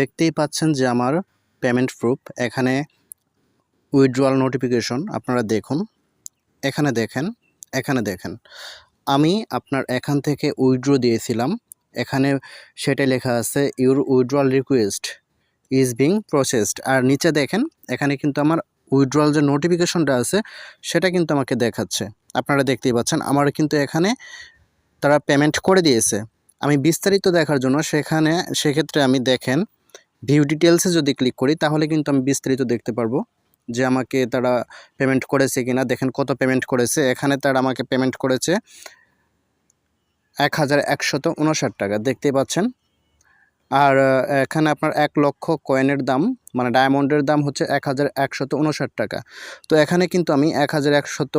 দেখতেই পাচ্ছেন যে আমার পেমেন্ট প্রুফ এখানে উইথড্রয়াল নোটিফিকেশন আপনারা দেখুন। এখানে দেখেন এখানে দেখেন। আমি আপনার এখান থেকে উইথড্র দিয়েছিলাম। এখানে সেটা লেখা আছে your withdrawal request is being processed আর নিচে দেখেন, এখানে কিন্তু আমার উইথড্রয়াল যে নোটিফিকেশনটা আছে, সেটা কিন্তু আমাকে দেখাচ্ছে। আপনারা দেখতেই পাচ্ছেন, আমার কিন্তু এখানে তারা পেমেন্ট করে দিয়েছে। আমি বিস্তারিত দেখার জন্য সেখানে, সেক্ষেত্রে আমি দেখেন ভিউ ডিটেলসে যদি ক্লিক করি, তাহলে কিন্তু আমি বিস্তারিত দেখতে পারব যে আমাকে তারা পেমেন্ট করেছে কিনা। দেখেন কত পেমেন্ট করেছে। এখানে তারা আমাকে পেমেন্ট করেছে এক হাজার একশত উনষাট টাকা, দেখতেই পাচ্ছেন। আর এখানে আপনার এক লক্ষ কয়েনের দাম মানে ডায়মন্ডের দাম হচ্ছে এক হাজার একশত উনষাট টাকা। তো এখানে কিন্তু আমি এক হাজার একশত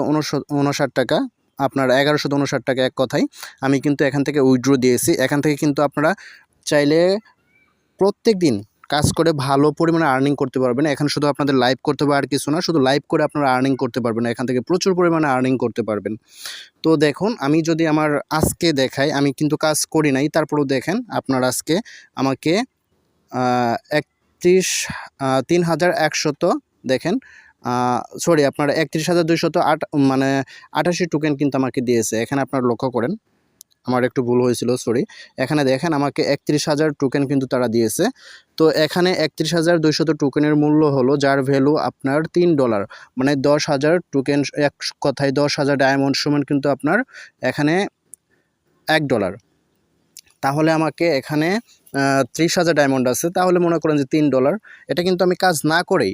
উনষাট টাকা, আপনার এগারোশত উনষাট টাকা এক কথাই আমি কিন্তু এখান থেকে উইড্রো দিয়েছি। এখান থেকে কিন্তু আপনারা চাইলে প্রত্যেক দিন কাজ করে ভালো পরিমাণে আর্নিং করতে পারবেন এখানে শুধু আপনাদের লাইভ করতে হবে আর কিছু না, শুধু লাইভ করে আপনারা আর্নিং করতে পারবেন এখান থেকে প্রচুর পরিমাণে আর্নিং করতে পারবেন। তো দেখুন, আমি যদি আমার আজকে দেখাই, আমি কিন্তু কাজ করি নাই, তারপরেও দেখেন আপনার আজকে আমাকে একত্রিশ তিন হাজার একশত, দেখেন সরি আপনার একত্রিশ হাজার দুইশত আট মানে আটাশি টোকেন কিন্তু আমাকে দিয়েছে। এখানে আপনারা লক্ষ্য করেন আমার একটু ভুল হয়েছিল সরি এখানে দেখেন আমাকে একত্রিশ হাজার টোকেন কিন্তু তারা দিয়েছে। তো এখানে একত্রিশ হাজার দুইশত টোকেনের মূল্য হলো, যার ভ্যালু আপনার তিন ডলার মানে দশ হাজার টোকেন এক কথায় দশ হাজার ডায়মন্ড সমান কিন্তু আপনার এখানে এক ডলার তাহলে আমাকে এখানে ত্রিশ হাজার ডায়মন্ড আছে, তাহলে মনে করেন যে তিন ডলার এটা কিন্তু আমি কাজ না করেই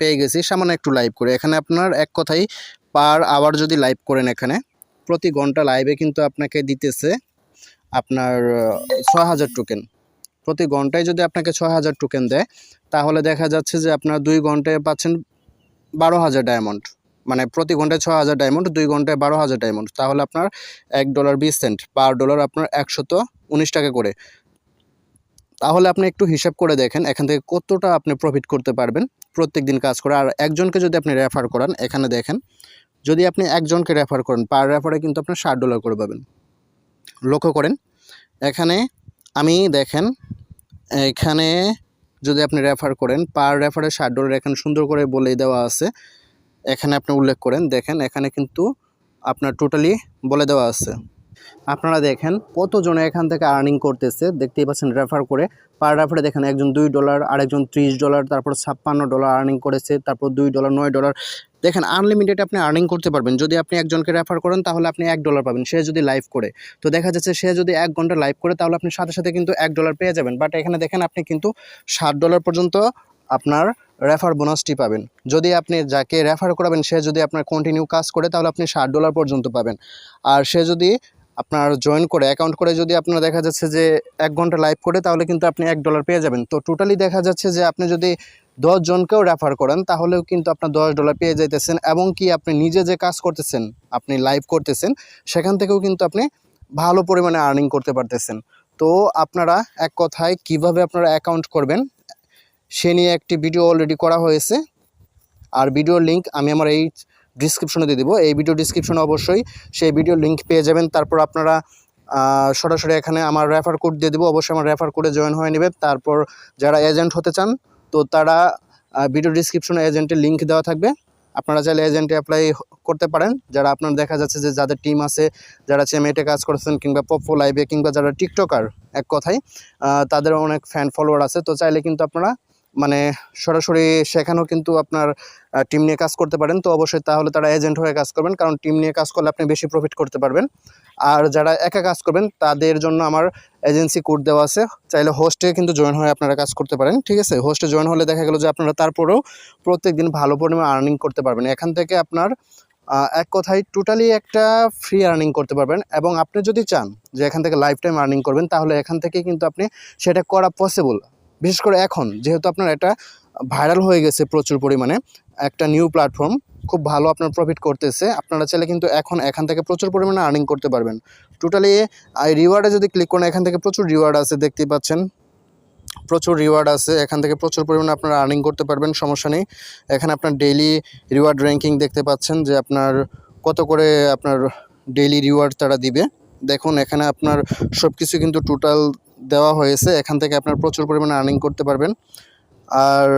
পেয়ে গেছি, সামান্য একটু লাইভ করে। এখানে আপনার এক কথাই পার আওয়ার যদি লাইভ করেন এখানে প্রতি ঘণ্টা লাইভে কিন্তু আপনাকে দিতেছে আপনার ছয় হাজার টোকেন প্রতি ঘন্টায় যদি আপনাকে ছয় হাজার টোকেন দেয়, তাহলে দেখা যাচ্ছে যে আপনার দুই ঘন্টায় পাচ্ছেন বারো হাজার ডায়মন্ড মানে প্রতি ঘন্টায় ছয় হাজার ডায়মন্ড দুই ঘন্টায় বারো হাজার ডায়মন্ড তাহলে আপনার এক ডলার বিশ সেন্ট পার ডলার আপনার একশত উনিশ টাকা করে। তাহলে আপনি একটু হিসাব করে দেখেন, এখান থেকে কতটা আপনি প্রফিট করতে পারবেন প্রত্যেক দিন কাজ করে। আর একজনকে যদি আপনি রেফার করান, এখানে দেখেন যদি আপনি একজনকে রেফার করেন পার রেফারে কিন্তু আপনার ষাট ডলার করে পাবেন। লক্ষ্য করেন, এখানে আমি দেখেন, এখানে যদি আপনি রেফার করেন পার রেফারে ষাট ডলার এখানে সুন্দর করে বলে দেওয়া আছে। এখানে আপনি উল্লেখ করেন, দেখেন এখানে কিন্তু আপনার টোটালি বলে দেওয়া আছে। আপনারা দেখেন কতজনে এখান থেকে আর্নিং করতেছে, দেখতেই পাচ্ছেন রেফার করে। পার রেফারে দেখেন একজন দুই ডলার আরেকজন ত্রিশ ডলার তারপর ছাপ্পান্ন ডলার আর্নিং করেছে, তারপর দুই ডলার নয় ডলার দেখেন আনলিমিটেড আপনি আর্নিং করতে পারবেন। যদি আপনি একজনকে রেফার করেন, তাহলে আপনি এক ডলার পাবেন, সে যদি লাইভ করে। তো দেখা যাচ্ছে সে যদি এক ঘণ্টা লাইভ করে, তাহলে আপনি সাথে সাথে কিন্তু এক ডলার পেয়ে যাবেন। বাট এখানে দেখেন আপনি কিন্তু ষাট ডলার পর্যন্ত আপনার রেফার বোনাসটি পাবেন। যদি আপনি যাকে রেফার করাবেন, সে যদি আপনার কন্টিনিউ কাজ করে, তাহলে আপনি ষাট ডলার পর্যন্ত পাবেন। আর সে যদি আপনার জয়েন করে অ্যাকাউন্ট করে যদি আপনার দেখা যাচ্ছে যে এক ঘণ্টা লাইভ করে, তাহলে কিন্তু আপনি এক ডলার পেয়ে যাবেন। তো টোটালি দেখা যাচ্ছে যে আপনি যদি জনকেও রেফার করেন, তাহলেও কিন্তু আপনার দশ ডলার পেয়ে যাইতেছেন এবং কি আপনি নিজে যে কাজ করতেছেন, আপনি লাইভ করতেছেন, সেখান থেকেও কিন্তু আপনি ভালো পরিমাণে আর্নিং করতে পারতেছেন। তো আপনারা এক কথায় কীভাবে আপনারা অ্যাকাউন্ট করবেন, সে নিয়ে একটি ভিডিও অলরেডি করা হয়েছে। আর ভিডিওর লিঙ্ক আমি আমার এই ডিসক্রিপশনে দিয়ে দেবো। এই ভিডিও ডিসক্রিপশনে অবশ্যই সেই ভিডিও লিঙ্ক পেয়ে যাবেন। তারপর আপনারা সরাসরি এখানে আমার রেফার কোড দিয়ে দেবো। অবশ্যই আমার রেফার কোডে জয়েন হয়ে নেবে তারপর যারা এজেন্ট হতে চান, তো তারা ভিডিও ডিসক্রিপশনে এজেন্টের লিঙ্ক দেওয়া থাকবে। আপনারা চাইলে এজেন্টে অ্যাপ্লাই করতে পারেন। যারা আপনার দেখা যাচ্ছে যে যাদের টিম আছে, যারা চেমেটে কাজ করছেন কিংবা পপো লাইভে কিংবা যারা টিকটকার এক কথায় তাদের অনেক ফ্যান ফলোয়ার আছে। তো চাইলে কিন্তু আপনারা মানে সরাসরি সেখানেও কিন্তু আপনার টিম নিয়ে কাজ করতে পারেন। তো অবশ্যই তাহলে তারা এজেন্ট হয়ে কাজ করবেন। কারণ টিম নিয়ে কাজ করলে আপনি বেশি প্রফিট করতে পারবেন। আর যারা একা কাজ করবেন, তাদের জন্য আমার এজেন্সি কোড দেওয়া আছে। চাইলে হোস্টে কিন্তু জয়েন হয়ে আপনারা কাজ করতে পারেন, ঠিক আছে? হোস্টে জয়েন হলে দেখা গেল যে আপনারা তারপরেও প্রত্যেক দিন ভালো পরিমাণে আর্নিং করতে পারবেন। এখান থেকে আপনার এক কথায় টোটালি একটা ফ্রি আর্নিং করতে পারবেন। এবং আপনি যদি চান যে এখান থেকে লাইফ টাইম আর্নিং করবেন, তাহলে এখান থেকে কিন্তু আপনি সেটা করা পসিবল বিশেষ করে এখন, যেহেতু আপনার এটা ভাইরাল হয়ে গেছে প্রচুর পরিমাণে, একটা নিউ প্ল্যাটফর্ম খুব ভালো আপনার প্রফিট করতেছে, আপনারা চাইলে কিন্তু এখন এখান থেকে প্রচুর পরিমাণে আর্নিং করতে পারবেন। টোটালি এই রিওয়ার্ডে যদি ক্লিক করেন, এখান থেকে প্রচুর রিওয়ার্ড আছে, দেখতেই পাচ্ছেন। প্রচুর রিওয়ার্ড আছে, এখান থেকে প্রচুর পরিমাণে আপনারা আর্নিং করতে পারবেন, সমস্যা নেই। এখানে আপনার ডেইলি রিওয়ার্ড র্যাঙ্কিং দেখতে পাচ্ছেন, যে আপনার কত করে আপনার ডেইলি রিওয়ার্ড তারা দিবে। দেখুন, এখানে আপনার সব কিছু কিন্তু টোটাল দেওয়া হয়েছে, এখান থেকে আপনার প্রচুর পরিমাণে আর্নিং করতে পারবেন। আর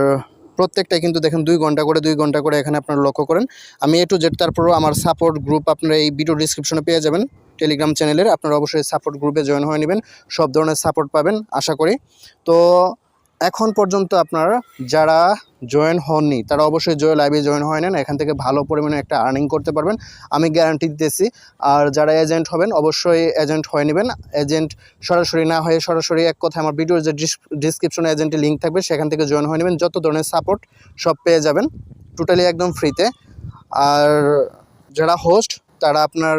প্রত্যেকটাই কিন্তু দেখেন দুই ঘণ্টা করে, দুই ঘণ্টা করে এখানে আপনারা লক্ষ্য করেন। আমি এ টু জেড তারপরও আমার সাপোর্ট গ্রুপ আপনারা এই ভিডিও ডিসক্রিপশনে পেয়ে যাবেন। টেলিগ্রাম চ্যানেলের আপনারা অবশ্যই সাপোর্ট গ্রুপে জয়েন হয়ে নেবেন। সব ধরনের সাপোর্ট পাবেন, আশা করি। তো এখন পর্যন্ত আপনারা যারা জয়েন হননি, তারা অবশ্যই জয় লাইভে জয়েন হয়ে নেন। এখান থেকে ভালো পরিমাণে একটা আর্নিং করতে পারবেন। আমি গ্যারান্টি দিতেছি। আর যারা এজেন্ট হবেন, অবশ্যই এজেন্ট হয়ে নেবেন। এজেন্ট সরাসরি না হয়ে সরাসরি এক কথা আমার ভিডিওর যে ডিসক্রিপশনে এজেন্টের লিঙ্ক থাকবে, সেখান থেকে জয়েন হয়ে নেবেন। যত ধরনের সাপোর্ট সব পেয়ে যাবেন। টোটালি একদম ফ্রিতে আর যারা হোস্ট তারা আপনার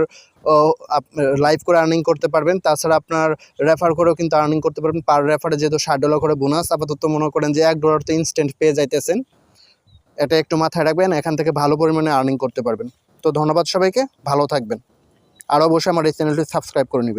লাইভ করে আর্নিং করতে পারবেন। তাছাড়া আপনার রেফার করেও কিন্তু আর্নিং করতে পারবেন। পার রেফারে যেহেতু ষাট ডলার করে বোনাস আপাতত মনে করেন যে এক ডলার তো ইনস্ট্যান্ট পেয়ে যাইতেছেন। এটা একটু মাথায় রাখবেন, এখান থেকে ভালো পরিমাণে আর্নিং করতে পারবেন। তো ধন্যবাদ সবাইকে, ভালো থাকবেন। আর অবশ্যই আমার এই চ্যানেলটি সাবস্ক্রাইব করে নেবেন।